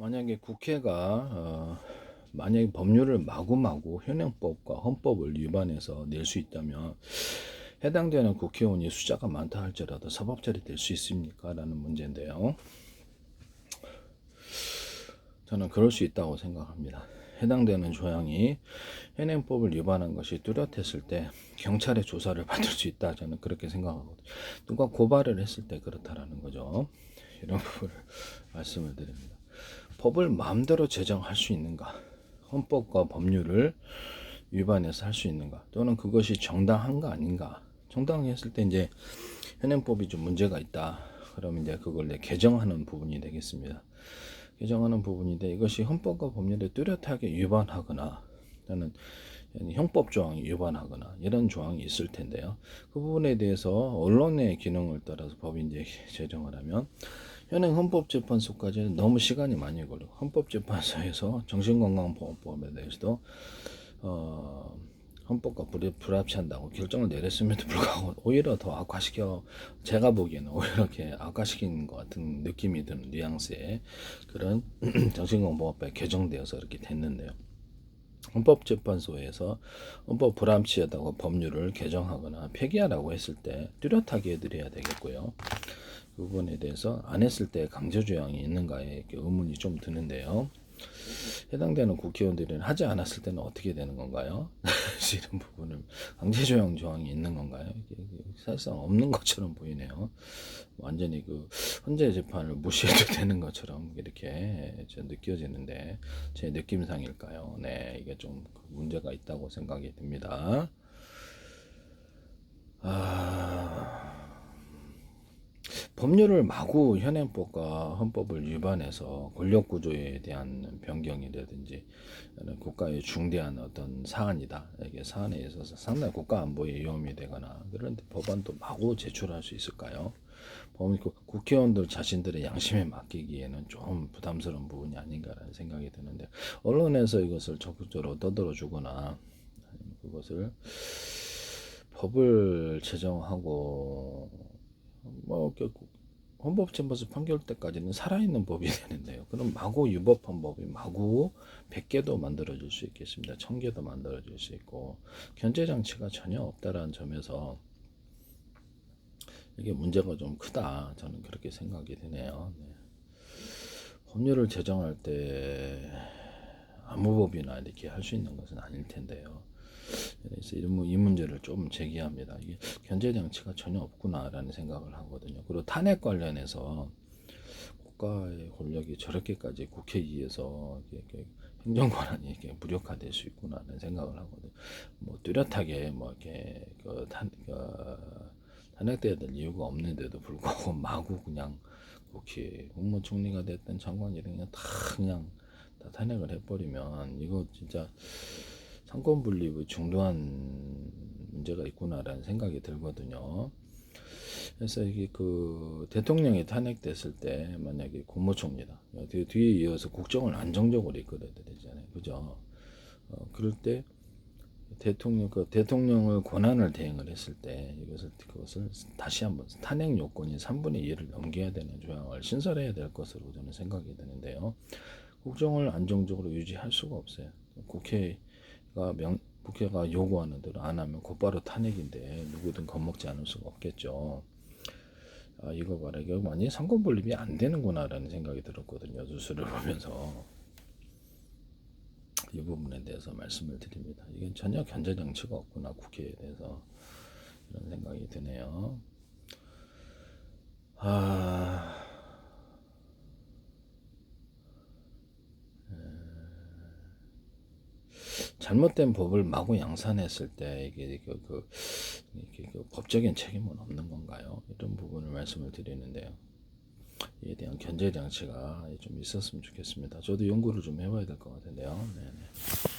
만약에 국회가 어, 만약에 법률을 마구마구 현행법과 헌법을 위반해서 낼 수 있다면 해당되는 국회의원이 숫자가 많다 할지라도 사법처리 될 수 있습니까? 라는 문제인데요. 저는 그럴 수 있다고 생각합니다. 해당되는 조항이 현행법을 위반한 것이 뚜렷했을 때 경찰의 조사를 받을 수 있다. 저는 그렇게 생각하거든요. 누가 고발을 했을 때 그렇다라는 거죠. 이런 부분을 말씀을 드립니다. 법을 마음대로 제정할 수 있는가? 헌법과 법률을 위반해서 할 수 있는가? 또는 그것이 정당한가 아닌가? 정당했을 때 이제 현행법이 좀 문제가 있다. 그러면 이제 그걸 내 개정하는 부분이 되겠습니다. 개정하는 부분인데 이것이 헌법과 법률에 뚜렷하게 위반하거나 또는 형법 조항이 위반하거나 이런 조항이 있을 텐데요. 그 부분에 대해서 언론의 기능을 따라서 법이 이제 제정을 하면 현행 헌법재판소까지는 너무 시간이 많이 걸리고 헌법재판소에서 정신건강보험법에 대해서도 어, 헌법과 불- 불합치한다고 결정을 내렸음에도 불구하고 오히려 더 악화시켜 제가 보기에는 오히려 이렇게 악화시키는 것 같은 느낌이 드는 뉘앙스의 그런 정신건강보험법에 개정되어서 이렇게 됐는데요. 헌법재판소에서 헌법 불합치하다고 법률을 개정하거나 폐기하라고 했을 때 뚜렷하게 해드려야 되겠고요. 그 부분에 대해서 안 했을 때 강제 조항이 있는가에 의문이 좀 드는데요. 해당되는 국회의원들은 하지 않았을 때는 어떻게 되는 건가요? 이런 부분을 강제 조항 조항이 있는 건가요? 사실상 없는 것처럼 보이네요. 완전히 그 헌재 재판을 무시해도 되는 것처럼 이렇게 저 느껴지는데 제 느낌상일까요? 네, 이게 좀 문제가 있다고 생각이 듭니다. 아. 법률을 마구 현행법과 헌법을 위반해서 권력 구조에 대한 변경이라든지 국가의 중대한 어떤 사안이다. 이게 사안에 있어서 상당히 국가 안보에 위험이 되거나 그런데 법안도 마구 제출할 수 있을까요? 국회의원들 자신들의 양심에 맡기기에는 좀 부담스러운 부분이 아닌가라는 생각이 드는데 언론에서 이것을 적극적으로 떠들어 주거나 그것을 법을 제정하고 뭐 결국 헌법재판소 판결 때까지는 살아있는 법이 되는데요. 그럼 마구 유법한 법이 마구 100개도 만들어질 수 있겠습니다. 1000개도 만들어질 수 있고 견제 장치가 전혀 없다라는 점에서 이게 문제가 좀 크다. 저는 그렇게 생각이 드네요. 네. 법률을 제정할 때 아무 법이나 이렇게 할 수 있는 것은 아닐 텐데요. 그래서 이 문- 이 문제를 좀 제기합니다. 이게 견제 장치가 전혀 없구나라는 생각을 하거든요. 그리고 탄핵 관련해서 국가의 권력이 저렇게까지 국회의에서 이렇게 행정 권한이 이렇게 무력화될 수 있구나라는 생각을 하거든요. 뭐 뚜렷하게 뭐 이렇게 그 탄, 그 탄핵돼야 될 이유가 없는데도 불구하고 마구 그냥 국회 국무총리가 됐든 장관이 든 그냥 다 그냥 다 탄핵을 해버리면 이거 진짜 상권 분립의 중요한 문제가 있구나라는 생각이 들거든요. 그래서 이게 그 대통령이 탄핵됐을 때 만약에 국무총리다 뒤- 뒤에 이어서 국정을 안정적으로 이끌어야 되잖아요, 그죠? 어, 그럴 때 대통령 그 대통령의 권한을 대행을 했을 때 이것을 그것을 다시 한번 탄핵 요건인 3분의 2를 넘겨야 되는 조항을 신설해야 될 것으로 저는 생각이 드는데요. 국정을 안정적으로 유지할 수가 없어요. 국회가 명 국회가 요구하는 대로 안 하면 곧바로 탄핵인데 누구든 겁먹지 않을 수가 없겠죠. 아, 이거 봐라. 이거 완전히 상권 분립이 안 되는구나라는 생각이 들었거든요. 뉴스를 보면서. 이 부분에 대해서 말씀을 드립니다. 이건 전혀 견제 장치가 없구나 국회에 대해서 이런 생각이 드네요. 아, 잘못된 법을 마구 양산했을 때 이게 그, 그, 그 법적인 책임은 없는 건가요? 이런 부분을 말씀을 드리는데요. 이에 대한 견제 장치가 좀 있었으면 좋겠습니다. 저도 연구를 좀 해봐야 될 것 같은데요. 네네.